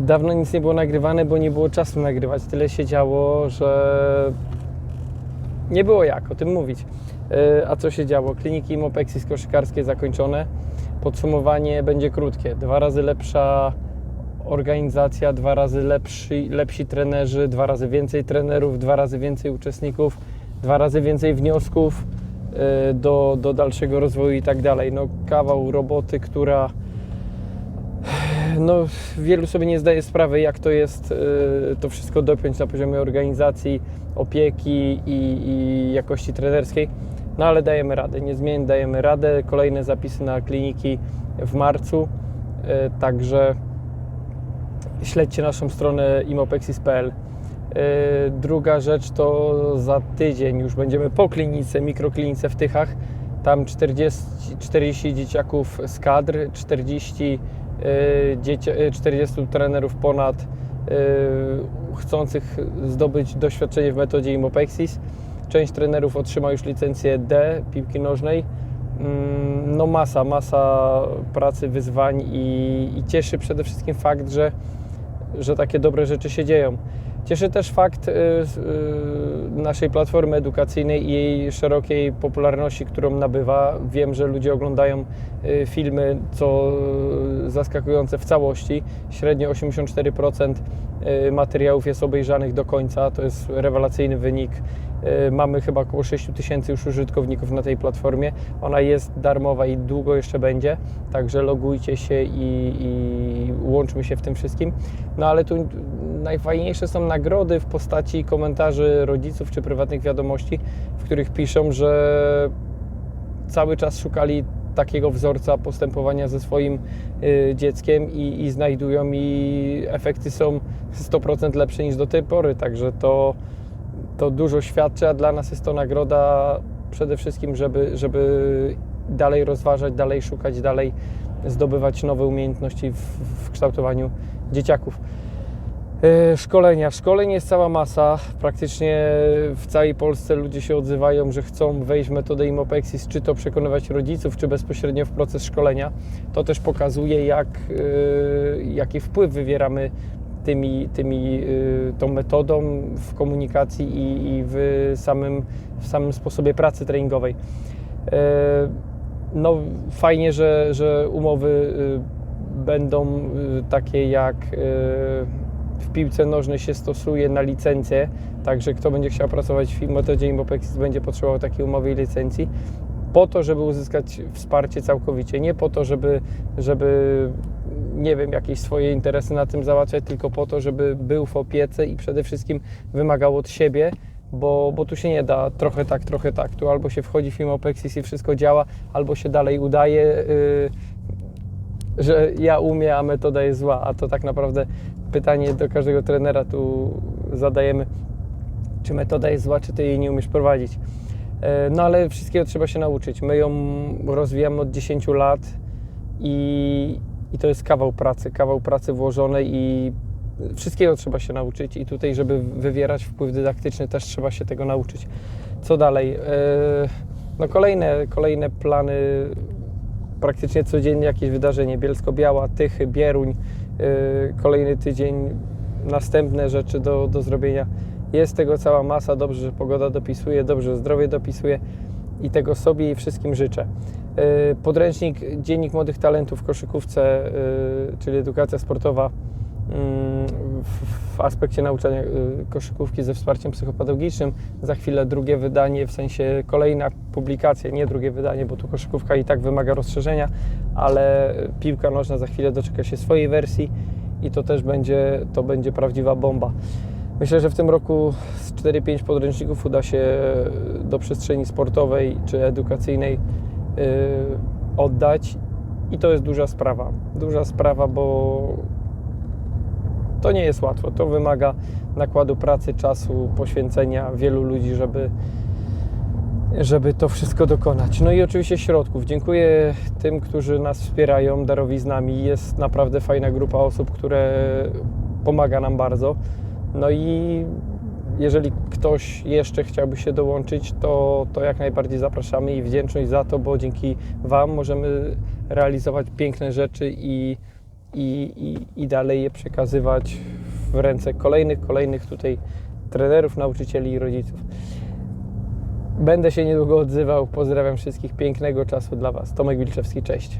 Dawno nic nie było nagrywane, bo nie było czasu nagrywać. Tyle się działo, że nie było jak o tym mówić. E, A co się działo? Kliniki Mopexis koszykarskie zakończone. Podsumowanie będzie krótkie. Dwa razy lepsza organizacja, dwa razy lepsi, lepsi trenerzy, dwa razy więcej trenerów, dwa razy więcej uczestników, dwa razy więcej wniosków e, do, do dalszego rozwoju i tak dalej. No, kawał roboty, która no, wielu sobie nie zdaje sprawy, jak to jest y, to wszystko dopiąć na poziomie organizacji, opieki i, i jakości trenerskiej. No ale dajemy radę, niezmiennie dajemy radę. Kolejne zapisy na kliniki w marcu, y, także śledźcie naszą stronę imopexis.pl. Y, Druga rzecz to za tydzień już będziemy po klinice, mikroklinice w Tychach. Tam 40, 40 dzieciaków z kadr, 40, y, dzieci, y, 40 trenerów ponad y, chcących zdobyć doświadczenie w metodzie Imopexis. Część trenerów otrzyma już licencję D piłki nożnej. Mm, No masa, masa pracy, wyzwań i, i cieszy przede wszystkim fakt, że że takie dobre rzeczy się dzieją. Cieszy też fakt y, y, naszej platformy edukacyjnej i jej szerokiej popularności, którą nabywa. Wiem, że ludzie oglądają y, filmy, co zaskakujące w całości. Średnio 84% y, materiałów jest obejrzanych do końca. To jest rewelacyjny wynik. Mamy chyba około 6 tysięcy już użytkowników na tej platformie. Ona jest darmowa i długo jeszcze będzie, także logujcie się i, i łączmy się w tym wszystkim. No ale tu najfajniejsze są nagrody w postaci komentarzy rodziców czy prywatnych wiadomości, w których piszą, że cały czas szukali takiego wzorca postępowania ze swoim y, dzieckiem i, i znajdują i efekty są 100% lepsze niż do tej pory, także to, to dużo świadczy, a dla nas jest to nagroda przede wszystkim, żeby, żeby dalej rozważać, dalej szukać, dalej zdobywać nowe umiejętności w, w kształtowaniu dzieciaków. E, Szkolenia. Szkoleń jest cała masa. Praktycznie w całej Polsce ludzie się odzywają, że chcą wejść w metodę Imopexis, czy to przekonywać rodziców, czy bezpośrednio w proces szkolenia. To też pokazuje, jak, e, jaki wpływ wywieramy tymi, tymi, e, tą metodą w komunikacji i, i w, samym, w samym sposobie pracy treningowej. No, fajnie, że, że umowy będą takie jak w piłce nożnej się stosuje na licencję, także kto będzie chciał pracować w metodzie Immopexis będzie potrzebował takiej umowy i licencji po to, żeby uzyskać wsparcie całkowicie, nie po to, żeby, żeby nie wiem, jakieś swoje interesy na tym załatwiać, tylko po to, żeby był w opiece i przede wszystkim wymagał od siebie, bo, bo tu się nie da trochę tak, trochę tak. Tu albo się wchodzi w Imopexis i wszystko działa, albo się dalej udaje, yy, że ja umiem, a metoda jest zła. A to tak naprawdę pytanie do każdego trenera tu zadajemy, czy metoda jest zła, czy ty jej nie umiesz prowadzić. E, No ale wszystkiego trzeba się nauczyć. My ją rozwijamy od 10 lat i, i to jest kawał pracy, kawał pracy włożonej i wszystkiego trzeba się nauczyć i tutaj, żeby wywierać wpływ dydaktyczny, też trzeba się tego nauczyć. Co dalej? E, No kolejne, kolejne plany, praktycznie codziennie jakieś wydarzenie, Bielsko-Biała, Tychy, Bieruń, e, kolejny tydzień, następne rzeczy do, do zrobienia. Jest tego cała masa, dobrze, że pogoda dopisuje, dobrze, że zdrowie dopisuje i tego sobie i wszystkim życzę. E, Podręcznik Dziennik Młodych Talentów w koszykówce, e, czyli edukacja sportowa mm, w- aspekcie nauczania e, koszykówki ze wsparciem psychopedagogicznym. Za chwilę drugie wydanie, w sensie kolejna publikacja, nie drugie wydanie, bo tu koszykówka i tak wymaga rozszerzenia, ale piłka nożna za chwilę doczeka się swojej wersji i to też będzie, to będzie prawdziwa bomba. Myślę, że w tym roku z 4-5 podręczników uda się do przestrzeni sportowej czy edukacyjnej yy, oddać i to jest duża sprawa. Duża sprawa, bo to nie jest łatwo. To wymaga nakładu pracy, czasu, poświęcenia wielu ludzi, żeby, żeby to wszystko dokonać. No i oczywiście środków. Dziękuję tym, którzy nas wspierają darowiznami. Jest naprawdę fajna grupa osób, które pomaga nam bardzo. No i jeżeli ktoś jeszcze chciałby się dołączyć, to, to jak najbardziej zapraszamy i wdzięczność za to, bo dzięki Wam możemy realizować piękne rzeczy i i, i, i dalej je przekazywać w ręce kolejnych, kolejnych tutaj trenerów, nauczycieli i rodziców. Będę się niedługo odzywał. Pozdrawiam wszystkich. Pięknego czasu dla Was. Tomek Wilczewski, cześć.